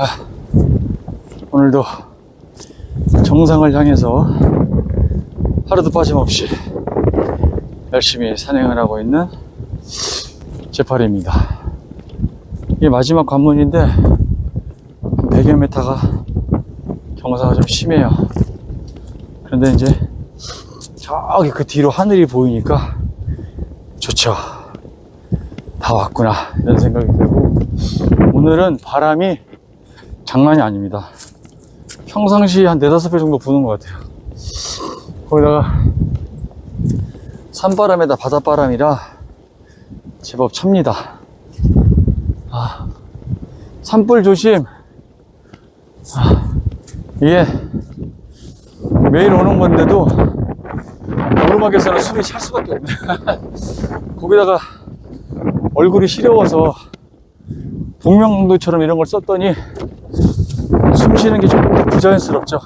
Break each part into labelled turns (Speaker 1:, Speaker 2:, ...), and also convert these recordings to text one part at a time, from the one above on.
Speaker 1: 아, 오늘도 정상을 향해서 하루도 빠짐없이 열심히 산행을 하고 있는 제팔입니다. 이게 마지막 관문인데 100여 메타가 경사가 좀 심해요. 그런데 이제 저기 그 뒤로 하늘이 보이니까 좋죠. 다 왔구나 이런 생각이 들고 오늘은 바람이 장난이 아닙니다. 평상시 한 네다섯 배 정도 부는 것 같아요. 거기다가 산바람에다 바닷바람이라 제법 찹니다. 아, 산불 조심. 아, 이게 매일 오는 건데도 오르막에서는 숨이 찰 수밖에 없네. 거기다가 얼굴이 시려워서 동명도처럼 이런 걸 썼더니 숨 쉬는 게 조금 더 부자연스럽죠.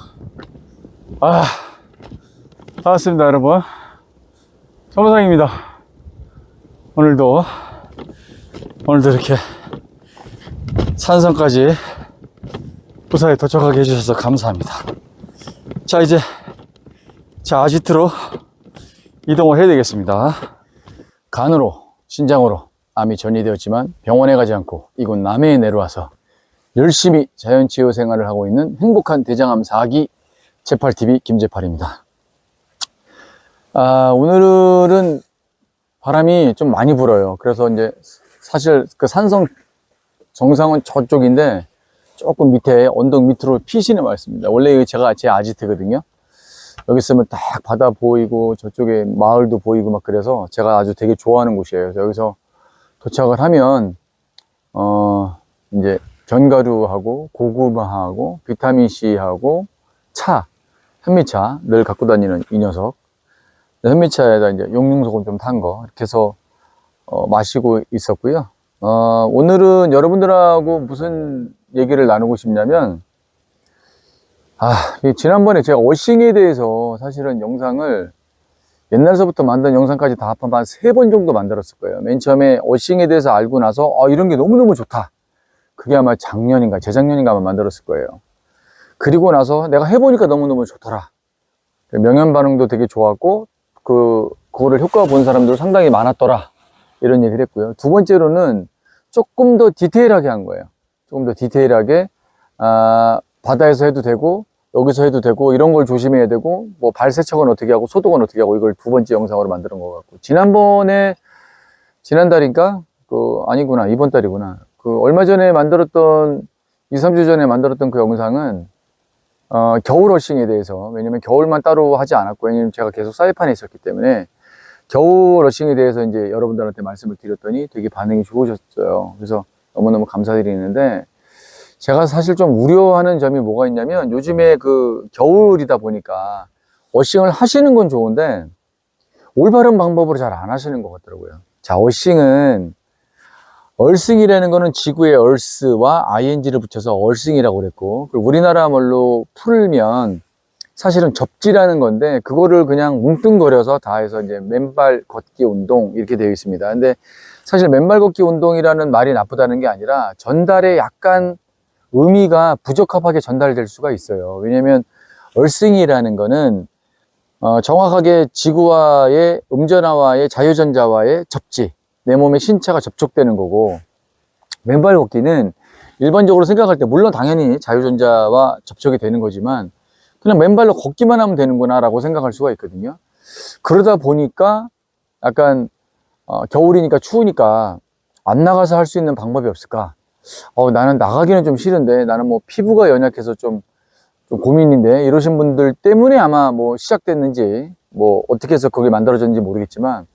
Speaker 1: 아, 반갑습니다, 여러분. 정상입니다. 오늘도, 오늘도 이렇게 산성까지 무사히 도착하게 해주셔서 감사합니다. 자, 이제, 자, 아지트로 이동을 해야 되겠습니다. 간으로, 신장으로 암이 전이되었지만 병원에 가지 않고 이곳 남해에 내려와서 열심히 자연치유 생활을 하고 있는 행복한 대장암 4기 제팔TV 김제팔입니다. 아, 오늘은 바람이 좀 많이 불어요. 그래서 이제 사실 그 산성 정상은 저쪽인데 조금 밑에 언덕 밑으로 피신해 왔습니다. 원래 제가 제 아지트거든요. 여기 있으면 딱 바다 보이고 저쪽에 마을도 보이고 막 그래서 제가 아주 되게 좋아하는 곳이에요. 여기서 도착을 하면 어 이제 견과류하고 고구마하고 비타민C하고 차, 현미차 늘 갖고 다니는 이 녀석 현미차에다 이제 용융소금 좀 탄 거 이렇게 해서 어, 마시고 있었고요. 어, 오늘은 여러분들하고 무슨 얘기를 나누고 싶냐면 아, 이 지난번에 제가 어싱에 대해서 사실은 영상을 옛날서부터 만든 영상까지 다 합하면 한 세 번 정도 만들었을 거예요. 맨 처음에 어싱에 대해서 알고 나서 아, 이런 게 너무너무 좋다. 그게 아마 작년인가 재작년인가 아마 만들었을 거예요. 그리고 나서 내가 해보니까 너무너무 좋더라. 명현 반응도 되게 좋았고 그 그거를 효과 본 사람들 상당히 많았더라. 이런 얘기를 했고요. 두 번째로는 조금 더 디테일하게 한 거예요. 조금 더 디테일하게 아, 바다에서 해도 되고 여기서 해도 되고 이런 걸 조심해야 되고 뭐 발세척은 어떻게 하고 소독은 어떻게 하고 이걸 두 번째 영상으로 만드는 것 같고 지난번에 지난달인가 그 아니구나 이번 달이구나 그 얼마 전에 만들었던 2, 3주 전에 만들었던 그 영상은 어, 겨울 어싱에 대해서 왜냐면 겨울만 따로 하지 않았고 왜냐면 제가 계속 사이판에 있었기 때문에 겨울 어싱에 대해서 이제 여러분들한테 말씀을 드렸더니 되게 반응이 좋으셨어요 그래서 너무너무 감사드리는데 제가 사실 좀 우려하는 점이 뭐가 있냐면 요즘에 그 겨울이다 보니까 어싱을 하시는 건 좋은데 올바른 방법으로 잘 안 하시는 것 같더라고요. 자, 어싱은 얼싱이라는 거는 지구의 얼스와 ing를 붙여서 얼싱이라고 그랬고 그리고 우리나라 말로 풀면 사실은 접지라는 건데 그거를 그냥 뭉뚱거려서 다 해서 이제 맨발 걷기 운동 이렇게 되어 있습니다. 근데 사실 맨발 걷기 운동이라는 말이 나쁘다는 게 아니라 전달에 약간 의미가 부적합하게 전달될 수가 있어요. 왜냐면 얼싱이라는 거는 어, 정확하게 지구와의 음전하와의 자유전자와의 접지, 내 몸의 신체가 접촉되는 거고 맨발 걷기는 일반적으로 생각할 때 물론 당연히 자유전자와 접촉이 되는 거지만 그냥 맨발로 걷기만 하면 되는구나 라고 생각할 수가 있거든요. 그러다 보니까 약간 어, 겨울이니까 추우니까 안 나가서 할 수 있는 방법이 없을까? 어, 나는 나가기는 좀 싫은데 나는 뭐 피부가 연약해서 좀, 좀 고민인데 이러신 분들 때문에 아마 뭐 시작됐는지 뭐 어떻게 해서 그게 만들어졌는지 모르겠지만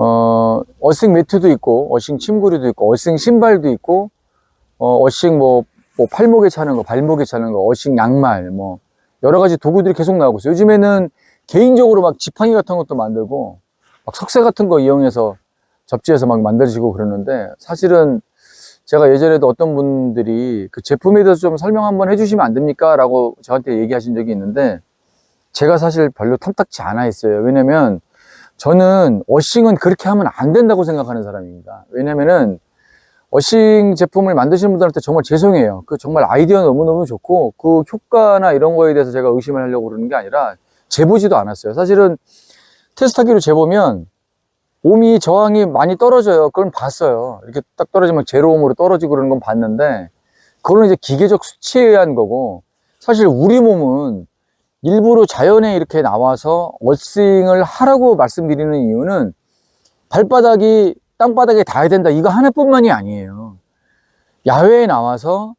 Speaker 1: 어, 어싱 매트도 있고 어싱 침구류도 있고 어싱 신발도 있고 어, 어싱 뭐, 뭐 팔목에 차는 거 발목에 차는 거 어싱 양말 뭐 여러 가지 도구들이 계속 나오고 있어요 요즘에는 개인적으로 막 지팡이 같은 것도 만들고 막 석쇠 같은 거 이용해서 접지해서 막 만드시고 그러는데 사실은 제가 예전에도 어떤 분들이 그 제품에 대해서 좀 설명 한번 해주시면 안 됩니까? 라고 저한테 얘기하신 적이 있는데 제가 사실 별로 탐탁치 않아 있어요. 왜냐면 저는 어싱은 그렇게 하면 안 된다고 생각하는 사람입니다. 왜냐면은 어싱 제품을 만드시는 분들한테 정말 죄송해요. 그 정말 아이디어 너무너무 좋고 그 효과나 이런 거에 대해서 제가 의심을 하려고 그러는 게 아니라 재보지도 않았어요. 사실은 테스트하기로 재보면 오미 저항이 많이 떨어져요. 그건 봤어요. 이렇게 딱 떨어지면 제로옴으로 떨어지고 그러는 건 봤는데 그거는 이제 기계적 수치에 의한 거고 사실 우리 몸은 일부러 자연에 이렇게 나와서 얼싱을 하라고 말씀드리는 이유는 발바닥이 땅바닥에 닿아야 된다. 이거 하나뿐만이 아니에요. 야외에 나와서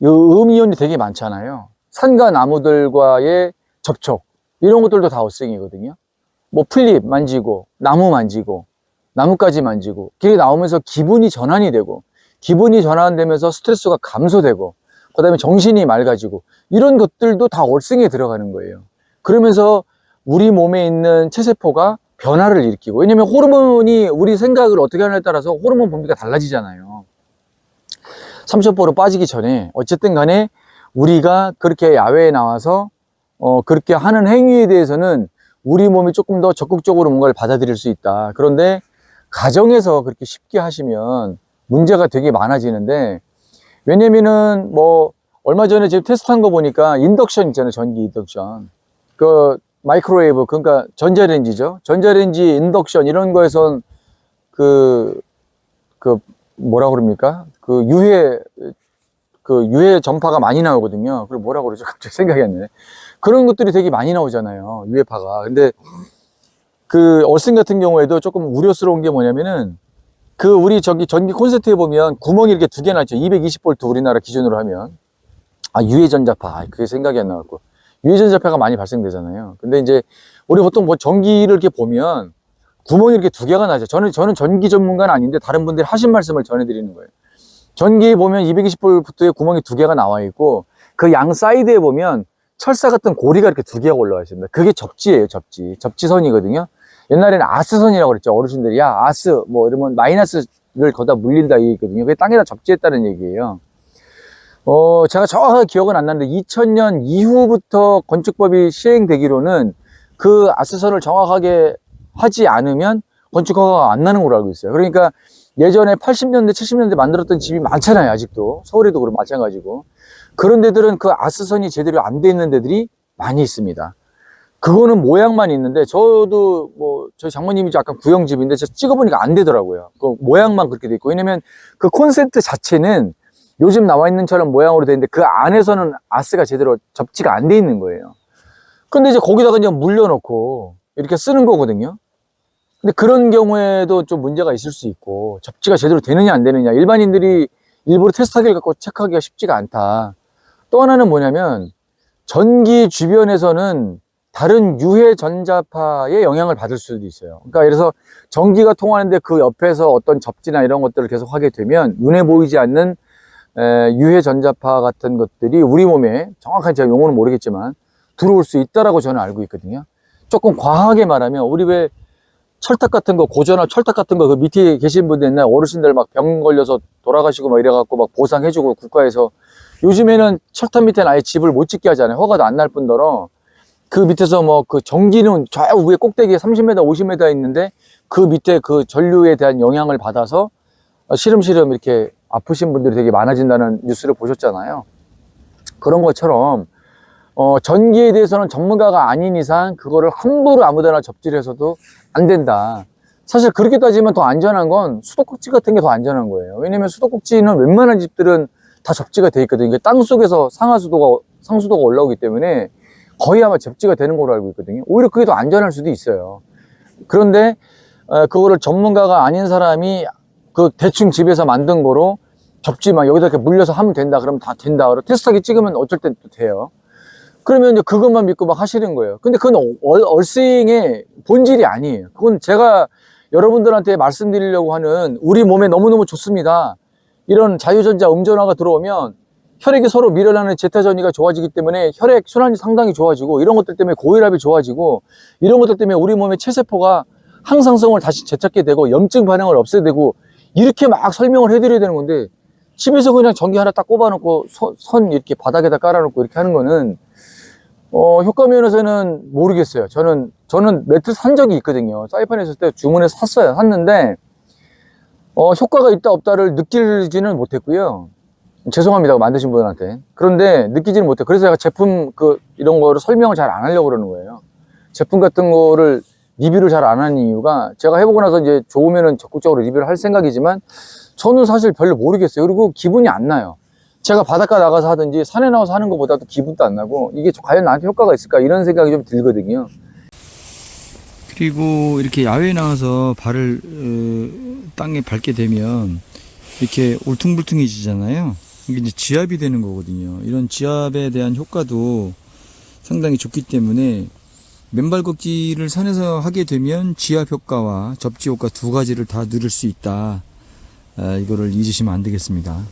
Speaker 1: 이 음이온이 되게 많잖아요. 산과 나무들과의 접촉 이런 것들도 다 얼싱이거든요. 뭐 플립 만지고 나무 만지고 나뭇가지 만지고 길에 나오면서 기분이 전환이 되고 기분이 전환되면서 스트레스가 감소되고 그 다음에 정신이 맑아지고 이런 것들도 다 월승에 들어가는 거예요. 그러면서 우리 몸에 있는 체세포가 변화를 일으키고 왜냐면 호르몬이 우리 생각을 어떻게 하느냐에 따라서 호르몬 분비가 달라지잖아요. 삼천포로 빠지기 전에 어쨌든 간에 우리가 그렇게 야외에 나와서 어 그렇게 하는 행위에 대해서는 우리 몸이 조금 더 적극적으로 뭔가를 받아들일 수 있다. 그런데 가정에서 그렇게 쉽게 하시면 문제가 되게 많아지는데 왜냐면은 뭐 얼마 전에 지금 테스트한 거 보니까 인덕션 있잖아요 전기 인덕션. 그 마이크로웨이브 그러니까 전자레인지죠. 전자레인지 인덕션 이런 거에선 그그 뭐라 그럽니까? 그 유해 그 유해 전파가 많이 나오거든요. 그걸 뭐라 그러죠? 갑자기 생각이 안 나네. 그런 것들이 되게 많이 나오잖아요 유해파가. 근데 그 얼슨 같은 경우에도 조금 우려스러운 게 뭐냐면은 그 우리 저기 전기 콘센트에 보면 구멍이 이렇게 두 개 나죠. 220V 우리나라 기준으로 하면. 아 유해 전자파. 아, 그게 생각이 안 나갖고. 유해 전자파가 많이 발생되잖아요. 근데 이제 우리 보통 뭐 전기를 이렇게 보면 구멍이 이렇게 두 개가 나죠. 저는 저는 전기 전문가는 아닌데 다른 분들이 하신 말씀을 전해드리는 거예요. 전기 보면 220V의 구멍이 두 개가 나와 있고 그 양 사이드에 보면 철사 같은 고리가 이렇게 두 개가 올라와 있습니다. 그게 접지예요 접지. 접지선이거든요 옛날에는 아스선이라고 그랬죠. 어르신들이 야 아스 뭐 이러면 마이너스를 거다 물린다 이 얘기거든요. 그게 땅에다 접지했다는 얘기예요. 어 제가 정확하게 기억은 안 나는데 2000년 이후부터 건축법이 시행되기로는 그 아스선을 정확하게 하지 않으면 건축 허가가 안 나는 걸로 알고 있어요. 그러니까 예전에 80년대 70년대 만들었던 집이 많잖아요 아직도. 서울에도 그럼 마찬가지고. 그런 데들은 그 아스선이 제대로 안 돼 있는 데들이 많이 있습니다 그거는 모양만 있는데 저도 뭐 저희 장모님이 약간 구형집인데 저 찍어보니까 안 되더라고요. 그 모양만 그렇게 돼 있고. 왜냐면 그 콘센트 자체는 요즘 나와 있는 처럼 모양으로 돼 있는데 그 안에서는 아스가 제대로 접지가 안 돼 있는 거예요. 근데 이제 거기다가 그냥 물려놓고 이렇게 쓰는 거거든요. 근데 그런 경우에도 좀 문제가 있을 수 있고 접지가 제대로 되느냐 안 되느냐. 일반인들이 일부러 테스트하기를 갖고 체크하기가 쉽지가 않다. 또 하나는 뭐냐면 전기 주변에서는 다른 유해 전자파의 영향을 받을 수도 있어요. 그러니까 그래서 전기가 통하는데 그 옆에서 어떤 접지나 이런 것들을 계속 하게 되면 눈에 보이지 않는 에, 유해 전자파 같은 것들이 우리 몸에 정확한 제가 용어는 모르겠지만 들어올 수 있다라고 저는 알고 있거든요. 조금 과하게 말하면 우리 왜 철탑 같은 거 고전화 철탑 같은 거 그 밑에 계신 분들 옛날 어르신들 막 병 걸려서 돌아가시고 막 이래갖고 막 보상해주고 국가에서 요즘에는 철탑 밑에는 아예 집을 못 짓게 하잖아요. 허가도 안 날 뿐더러 그 밑에서 뭐 그 전기는 저 위에 꼭대기에 30m, 50m 있는데 그 밑에 그 전류에 대한 영향을 받아서 시름시름 이렇게 아프신 분들이 되게 많아진다는 뉴스를 보셨잖아요. 그런 것처럼 어, 전기에 대해서는 전문가가 아닌 이상 그거를 함부로 아무데나 접지를 해서도 안 된다. 사실 그렇게 따지면 더 안전한 건 수도꼭지 같은 게 더 안전한 거예요. 왜냐면 수도꼭지는 웬만한 집들은 다 접지가 돼 있거든요. 땅 속에서 상하수도가 상수도가 올라오기 때문에 거의 아마 접지가 되는 걸로 알고 있거든요. 오히려 그게 더 안전할 수도 있어요. 그런데 어, 그거를 전문가가 아닌 사람이 그 대충 집에서 만든 거로 접지만 여기다 이렇게 물려서 하면 된다. 그러면 다 된다. 그리고 테스트하기 찍으면 어쩔 땐 또 돼요. 그러면 이제 그것만 믿고 막 하시는 거예요. 근데 그건 얼, 얼싱의 본질이 아니에요. 그건 제가 여러분들한테 말씀드리려고 하는 우리 몸에 너무너무 좋습니다. 이런 자유전자 음전화가 들어오면 혈액이 서로 밀어나는 제타 전이가 좋아지기 때문에 혈액 순환이 상당히 좋아지고 이런 것들 때문에 고혈압이 좋아지고 이런 것들 때문에 우리 몸의 체세포가 항상성을 다시 되찾게 되고 염증 반응을 없애야 되고 이렇게 막 설명을 해드려야 되는 건데 집에서 그냥 전기 하나 딱 꼽아놓고 선, 선 이렇게 바닥에다 깔아놓고 이렇게 하는 거는 어, 효과 면에서는 모르겠어요. 저는, 저는 매트 산 적이 있거든요. 사이판에 있을 때 주문해서 샀어요. 샀는데, 어, 효과가 있다 없다를 느끼지는 못했고요. 죄송합니다. 만드신 분한테. 그런데 느끼지는 못해. 그래서 제가 제품 그 이런 거를 설명을 잘 안 하려고 그러는 거예요. 제품 같은 거를 리뷰를 잘 안 하는 이유가 제가 해보고 나서 이제 좋으면은 적극적으로 리뷰를 할 생각이지만 저는 사실 별로 모르겠어요. 그리고 기분이 안 나요. 제가 바닷가 나가서 하든지 산에 나와서 하는 것보다도 기분도 안 나고 이게 과연 나한테 효과가 있을까 이런 생각이 좀 들거든요.
Speaker 2: 그리고 이렇게 야외에 나가서 발을 어, 땅에 밟게 되면 이렇게 울퉁불퉁해지잖아요. 이게 이제 지압이 되는 거거든요. 이런 지압에 대한 효과도 상당히 좋기 때문에 맨발 걷기를 산에서 하게 되면 지압 효과와 접지 효과 두 가지를 다 누릴 수 있다. 아, 이거를 잊으시면 안 되겠습니다.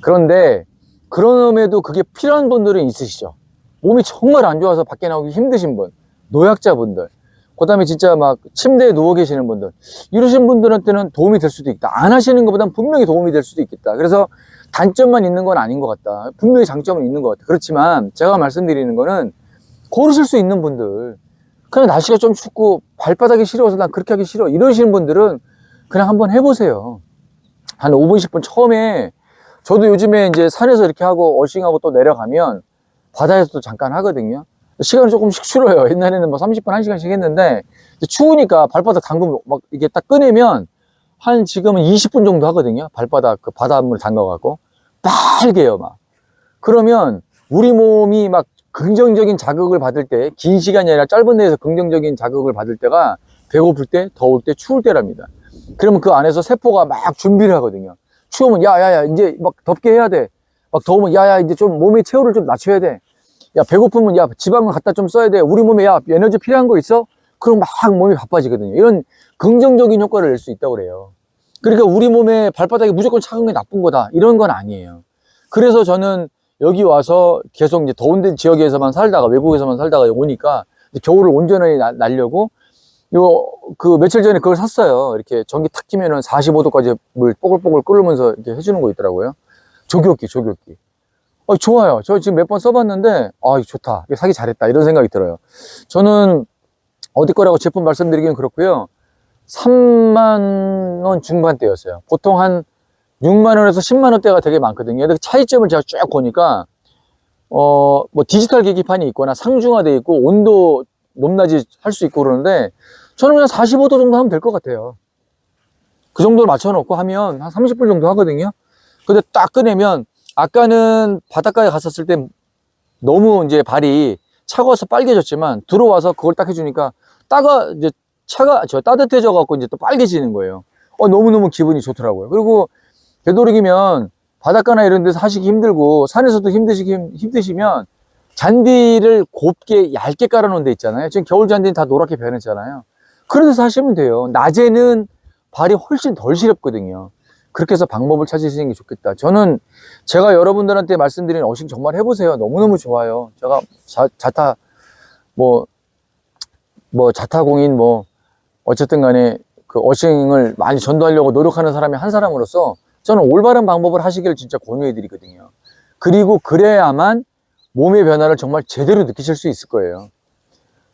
Speaker 1: 그런데 그럼에도 그게 필요한 분들은 있으시죠. 몸이 정말 안 좋아서 밖에 나오기 힘드신 분, 노약자분들, 그 다음에 진짜 막 침대에 누워 계시는 분들, 이러신 분들한테는 도움이 될 수도 있다. 안 하시는 것보단 분명히 도움이 될 수도 있겠다. 그래서 단점만 있는 건 아닌 것 같다. 분명히 장점은 있는 것 같다. 그렇지만 제가 말씀드리는 거는 고르실 수 있는 분들, 그냥 날씨가 좀 춥고 발바닥이 시려워서 난 그렇게 하기 싫어. 이러시는 분들은 그냥 한번 해보세요. 한 5분, 10분 처음에 저도 요즘에 이제 산에서 이렇게 하고 어싱하고 또 내려가면 바다에서도 잠깐 하거든요. 시간이 조금씩 줄어요. 옛날에는 뭐 30분, 1시간씩 했는데 추우니까 발바닥 담그면 막 이게 딱 꺼내면 한 지금은 20분 정도 하거든요. 발바닥 그 바닷물 담가갖고 빨개요 막. 그러면 우리 몸이 막 긍정적인 자극을 받을 때 긴 시간이 아니라 짧은 데에서 긍정적인 자극을 받을 때가 배고플 때, 더울 때, 추울 때랍니다. 그러면 그 안에서 세포가 막 준비를 하거든요. 추우면 야 야 야 이제 막 덥게 해야 돼. 막 더우면 야 야 이제 좀 몸의 체온을 좀 낮춰야 돼. 야 배고프면 야 지방을 갖다 좀 써야 돼. 우리 몸에 야 에너지 필요한 거 있어? 그럼 막 몸이 바빠지거든요. 이런 긍정적인 효과를 낼 수 있다고 그래요. 그러니까 우리 몸에 발바닥이 무조건 차가운 게 나쁜 거다. 이런 건 아니에요. 그래서 저는 여기 와서 계속 이제 더운 데 지역에서만 살다가 외국에서만 살다가 오니까 겨울을 온전히 나- 날려고 요그 며칠 전에 그걸 샀어요. 이렇게 전기 탁 끼면은 45도까지 물 뽀글뽀글 끓으면서 이렇게 해주는 거 있더라고요. 조교기, 조교기. 어, 좋아요. 저 지금 몇 번 써봤는데, 아, 이거 좋다. 이거 사기 잘했다. 이런 생각이 들어요. 저는 어디 거라고 제품 말씀드리기는 그렇고요. 3만 원 중반대였어요. 보통 한 6만 원에서 10만 원대가 되게 많거든요. 근데 차이점을 제가 쭉 보니까, 어, 뭐 디지털 계기판이 있거나 상중하돼 있고 온도 높낮이 할 수 있고 그러는데 저는 그냥 45도 정도 하면 될 것 같아요. 그 정도를 맞춰놓고 하면 한 30분 정도 하거든요. 근데 딱 꺼내면 아까는 바닷가에 갔었을 때 너무 이제 발이 차가워서 빨개졌지만 들어와서 그걸 딱 해주니까 따가 이제 차가 저 따뜻해져 갖고 이제 또 빨개지는 거예요. 어 너무너무 기분이 좋더라고요. 그리고 되도록이면 바닷가나 이런 데서 하시기 힘들고 산에서도 힘드시기 힘- 힘드시면 잔디를 곱게 얇게 깔아 놓은 데 있잖아요. 지금 겨울 잔디는 다 노랗게 변했잖아요. 그런 데서 하시면 돼요. 낮에는 발이 훨씬 덜 시렵거든요. 그렇게 해서 방법을 찾으시는 게 좋겠다. 저는 제가 여러분들한테 말씀드린 어싱 정말 해보세요. 너무너무 좋아요. 제가 자, 자타, 뭐, 뭐, 자타공인 뭐, 어쨌든 간에 그 어싱을 많이 전도하려고 노력하는 사람이 한 사람으로서 저는 올바른 방법을 하시기를 진짜 권유해 드리거든요. 그리고 그래야만 몸의 변화를 정말 제대로 느끼실 수 있을 거예요.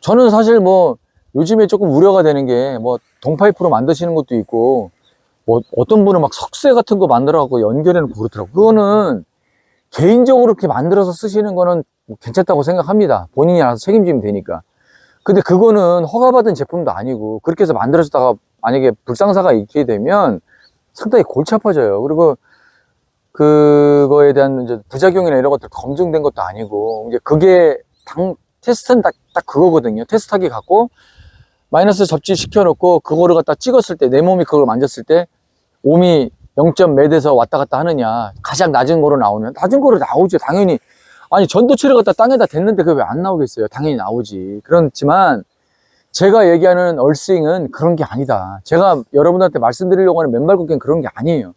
Speaker 1: 저는 사실 뭐 요즘에 조금 우려가 되는 게 뭐 동파이프로 만드시는 것도 있고 뭐 어떤 분은 막 석쇠 같은 거 만들어 갖고 연결해 놓고 그렇더라고. 그거는 개인적으로 이렇게 만들어서 쓰시는 거는 뭐 괜찮다고 생각합니다. 본인이 알아서 책임지면 되니까. 근데 그거는 허가받은 제품도 아니고 그렇게 해서 만들어졌다가 만약에 불상사가 있게 되면 상당히 골치 아파져요. 그리고 그거에 대한 이제 부작용이나 이런 것들 검증된 것도 아니고 이제 그게 당 테스트는 딱, 딱 그거거든요. 테스트하기 갖고 마이너스 접지 시켜 놓고 그거를 갖다 찍었을 때 내 몸이 그걸 만졌을 때 옴이 0몇 몇에서 왔다 갔다 하느냐 가장 낮은 거로 나오면 낮은 거로 나오죠 당연히 아니 전도체를 갖다 땅에다 댔는데 그게 왜 안 나오겠어요 당연히 나오지 그렇지만 제가 얘기하는 얼스윙은 그런 게 아니다 제가 여러분들한테 말씀드리려고 하는 맨발 걷기는 그런 게 아니에요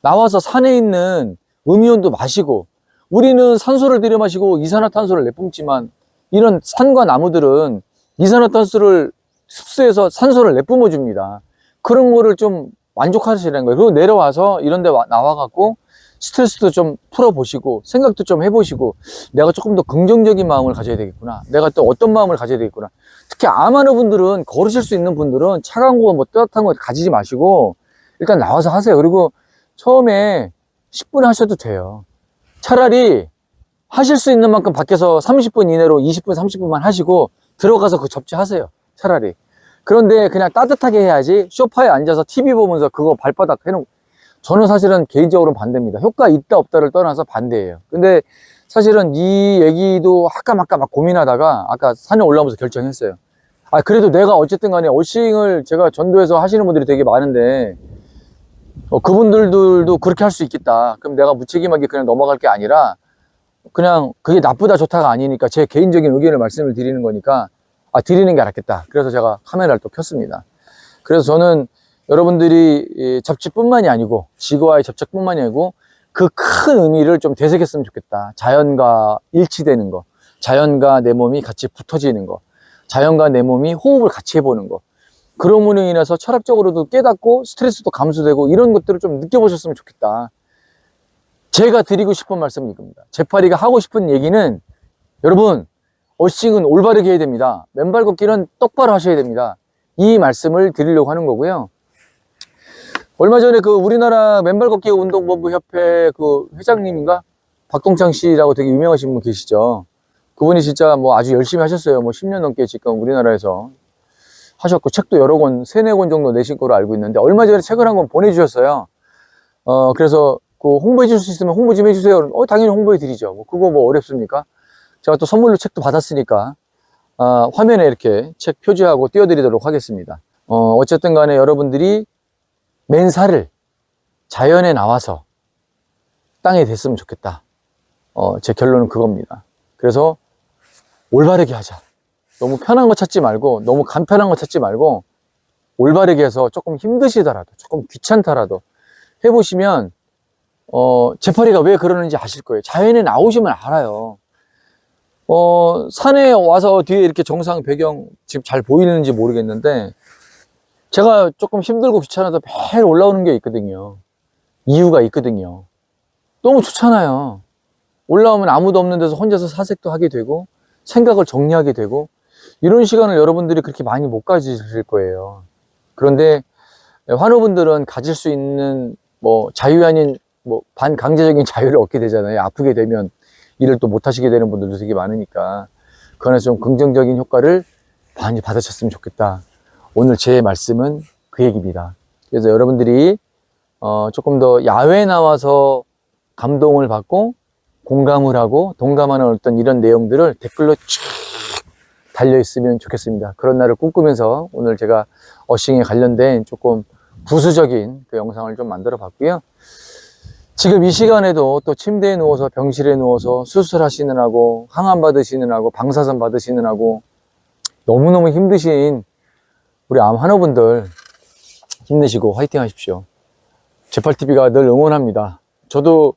Speaker 1: 나와서 산에 있는 음이온도 마시고 우리는 산소를 들여 마시고 이산화탄소를 내뿜지만 이런 산과 나무들은 이산화탄소를 흡수해서 산소를 내뿜어 줍니다. 그런 거를 좀 만족하시라는 거예요. 그리고 내려와서 이런 데 와- 나와 갖고 스트레스도 좀 풀어보시고 생각도 좀 해보시고 내가 조금 더 긍정적인 마음을 가져야 되겠구나. 내가 또 어떤 마음을 가져야 되겠구나. 특히 암하는 분들은 걸으실 수 있는 분들은 차가운 거 뭐 따뜻한 거 가지지 마시고 일단 나와서 하세요. 그리고 처음에 10분 하셔도 돼요. 차라리 하실 수 있는 만큼 밖에서 30분 이내로 20분, 30분만 하시고 들어가서 그 접지하세요. 차라리. 그런데 그냥 따뜻하게 해야지 소파에 앉아서 TV 보면서 그거 발바닥 해놓은 저는 사실은 개인적으로 반대입니다. 효과 있다 없다를 떠나서 반대예요. 근데 사실은 이 얘기도 아까 아까 막 고민하다가 아까 산에 올라오면서 결정했어요. 아 그래도 내가 어쨌든 간에 어싱을 제가 전도해서 하시는 분들이 되게 많은데 어, 그분들도 그렇게 할 수 있겠다. 그럼 내가 무책임하게 그냥 넘어갈 게 아니라 그냥 그게 나쁘다 좋다가 아니니까 제 개인적인 의견을 말씀을 드리는 거니까 아 드리는 게 낫겠다. 그래서 제가 카메라를 또 켰습니다. 그래서 저는 여러분들이 이 접지뿐만이 아니고 지구와의 접촉뿐만이 아니고 그 큰 의미를 좀 되새겼으면 좋겠다. 자연과 일치되는 거, 자연과 내 몸이 같이 붙어지는 거, 자연과 내 몸이 호흡을 같이 해보는 거. 그럼으로 인해서 철학적으로도 깨닫고 스트레스도 감소되고 이런 것들을 좀 느껴보셨으면 좋겠다. 제가 드리고 싶은 말씀은 이겁니다. 제파리가 하고 싶은 얘기는 여러분 어싱은 올바르게 해야 됩니다. 맨발 걷기는 똑바로 하셔야 됩니다. 이 말씀을 드리려고 하는 거고요. 얼마 전에 그 우리나라 맨발 걷기 운동본부 협회 그 회장님인가 박동창 씨라고 되게 유명하신 분 계시죠. 그분이 진짜 뭐 아주 열심히 하셨어요. 뭐 10년 넘게 지금 우리나라에서 하셨고 책도 여러 권, 세네 권 정도 내신 거로 알고 있는데 얼마 전에 책을 한 권 보내주셨어요. 어 그래서 그 홍보해 줄 수 있으면 홍보 좀 해주세요. 어 당연히 홍보해 드리죠. 뭐 그거 뭐 어렵습니까? 제가 또 선물로 책도 받았으니까 아, 화면에 이렇게 책 표지하고 띄워드리도록 하겠습니다. 어 어쨌든 간에 여러분들이 맨살을 자연에 나와서 땅에 댔으면 좋겠다. 어, 제 결론은 그겁니다. 그래서 올바르게 하자. 너무 편한 거 찾지 말고, 너무 간편한 거 찾지 말고, 올바르게 해서 조금 힘드시더라도, 조금 귀찮더라도 해보시면, 어, 제파리가 왜 그러는지 아실 거예요. 자연에 나오시면 알아요. 어, 산에 와서 뒤에 이렇게 정상 배경 지금 잘 보이는지 모르겠는데, 제가 조금 힘들고 귀찮아서 매일 올라오는 게 있거든요. 이유가 있거든요. 너무 좋잖아요. 올라오면 아무도 없는 데서 혼자서 사색도 하게 되고, 생각을 정리하게 되고, 이런 시간을 여러분들이 그렇게 많이 못 가지실 거예요. 그런데 환우분들은 가질 수 있는 뭐 자유 아닌 뭐 반강제적인 자유를 얻게 되잖아요. 아프게 되면 일을 또 못 하시게 되는 분들도 되게 많으니까. 그 안에서 좀 긍정적인 효과를 많이 받으셨으면 좋겠다. 오늘 제 말씀은 그 얘기입니다. 그래서 여러분들이 어, 조금 더 야외에 나와서 감동을 받고 공감을 하고 동감하는 어떤 이런 내용들을 댓글로 쭉 달려 있으면 좋겠습니다. 그런 날을 꿈꾸면서 오늘 제가 어싱에 관련된 조금 부수적인 그 영상을 좀 만들어 봤고요. 지금 이 시간에도 또 침대에 누워서 병실에 누워서 수술하시느라고 항암 받으시느라고 방사선 받으시느라고 너무너무 힘드신 우리 암 환우분들 힘내시고 화이팅 하십시오. 제팔TV가 늘 응원합니다. 저도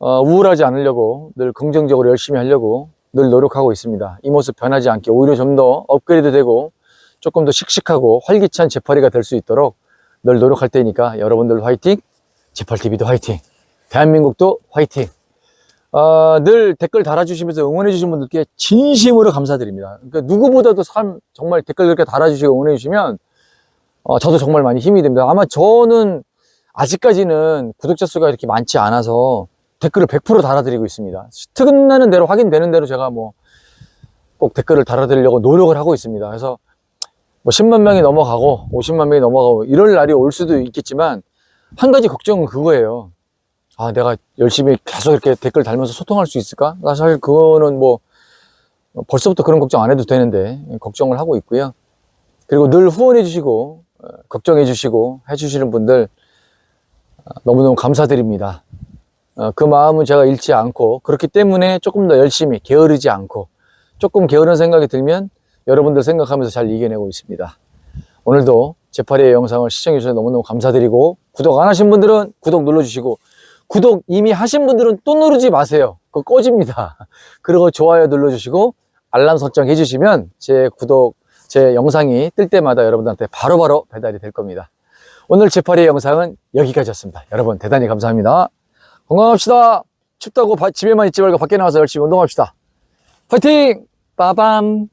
Speaker 1: 어, 우울하지 않으려고 늘 긍정적으로 열심히 하려고 늘 노력하고 있습니다. 이 모습 변하지 않게 오히려 좀 더 업그레이드 되고 조금 더 씩씩하고 활기찬 제팔이가 될 수 있도록 늘 노력할 테니까 여러분들 화이팅! 제팔TV도 화이팅! 대한민국도 화이팅! 어, 늘 댓글 달아주시면서 응원해주신 분들께 진심으로 감사드립니다. 그러니까 누구보다도 삶, 정말 댓글 그렇게 달아주시고 응원해주시면 어, 저도 정말 많이 힘이 됩니다. 아마 저는 아직까지는 구독자 수가 이렇게 많지 않아서 댓글을 100% 달아드리고 있습니다. 틈나는 대로 확인되는 대로 제가 뭐 꼭 댓글을 달아드리려고 노력을 하고 있습니다. 그래서 뭐 10만 명이 넘어가고 50만 명이 넘어가고 이럴 날이 올 수도 있겠지만 한 가지 걱정은 그거예요. 아, 내가 열심히 계속 이렇게 댓글 달면서 소통할 수 있을까? 나 사실 그거는 뭐 벌써부터 그런 걱정 안 해도 되는데 걱정을 하고 있고요. 그리고 늘 후원해 주시고 어, 걱정해 주시고 해 주시는 분들 어, 너무너무 감사드립니다. 어, 그 마음은 제가 잃지 않고 그렇기 때문에 조금 더 열심히 게으르지 않고 조금 게으른 생각이 들면 여러분들 생각하면서 잘 이겨내고 있습니다. 오늘도 제파리의 영상을 시청해 주셔서 너무너무 감사드리고 구독 안 하신 분들은 구독 눌러주시고 구독 이미 하신 분들은 또 누르지 마세요. 그거 꺼집니다. 그리고 좋아요 눌러주시고 알람 설정 해주시면 제 구독, 제 영상이 뜰 때마다 여러분들한테 바로바로 배달이 될 겁니다. 오늘 제파리의 영상은 여기까지였습니다. 여러분 대단히 감사합니다. 건강합시다. 춥다고 바- 집에만 있지 말고 밖에 나가서 열심히 운동합시다. 파이팅! 빠밤!